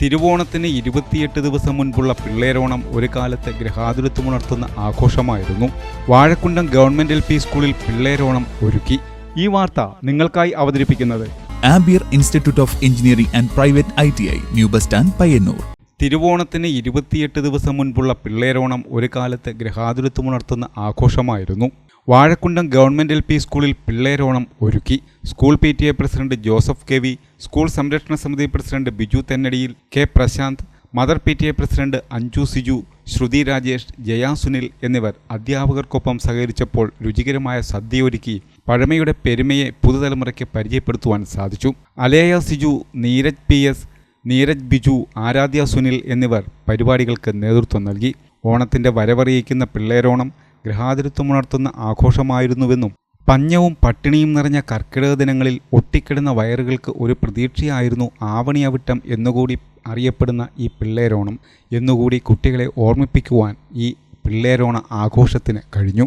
തിരുവോണത്തിന് ഇരുപത്തിയെട്ട് ദിവസം മുൻപുള്ള പിള്ളേരോണം ഒരു കാലത്ത് ഗ്രഹാതുരത്വമുണർത്തുന്ന ആഘോഷമായിരുന്നു. വാഴക്കുണ്ടം ഗവൺമെന്റ് എൽ പി സ്കൂളിൽ പിള്ളേരോണം ഒരുക്കി. ഈ വാർത്ത നിങ്ങൾക്കായി അവതരിപ്പിക്കുന്നത് ampere institute of engineering and private I T I new bus stand Payyanur. തിരുവോണത്തിന് ഇരുപത്തിയെട്ട് ദിവസം മുൻപുള്ള പിള്ളേരോണം ഒരു കാലത്ത് ഗ്രഹാതുരത്വമുണർത്തുന്ന ആഘോഷമായിരുന്നു. വാഴക്കുണ്ടം ഗവൺമെന്റ് എൽ പി സ്കൂളിൽ പിള്ളേരോണം ഒരുക്കി. School P T A president Joseph K V school സംരക്ഷണ സമിതി president Biju Thennadiyil K Prashanth mother P T A president Anju Siju Shruthi Rajesh Jaya Sunil എന്നിവർ അധ്യാപകർക്കൊപ്പം സഹകരിച്ചപ്പോൾ രുചികരമായ സദ്യയൊരുക്കി പഴമയുടെ പെരുമയെ പുതുതലമുറയ്ക്ക് പരിചയപ്പെടുത്തുവാൻ സാധിച്ചു. അലേയ സിജു നീരജ് പി എസ് നീരജ് ബിജു ആരാധ്യ സുനിൽ എന്നിവർ പരിപാടികൾക്ക് നേതൃത്വം നൽകി. ഓണത്തിന്റെ വരവറിയിക്കുന്ന പിള്ളേരോണം ഗ്രഹാതിരത്വമുണർത്തുന്ന ആഘോഷമായിരുന്നുവെന്നും പഞ്ഞവും പട്ടിണിയും നിറഞ്ഞ കർക്കിടക ദിനങ്ങളിൽ ഒട്ടിക്കിടുന്ന വയറുകൾക്ക് ഒരു പ്രതീക്ഷയായിരുന്നു ആവണിയവിട്ടം എന്നുകൂടി അറിയപ്പെടുന്ന ഈ പിള്ളേരോണം. എന്നുകൂടി കുട്ടികളെ ഓർമ്മിപ്പിക്കുവാൻ ഈ പിള്ളേരോണ ആഘോഷത്തിന് കഴിഞ്ഞു.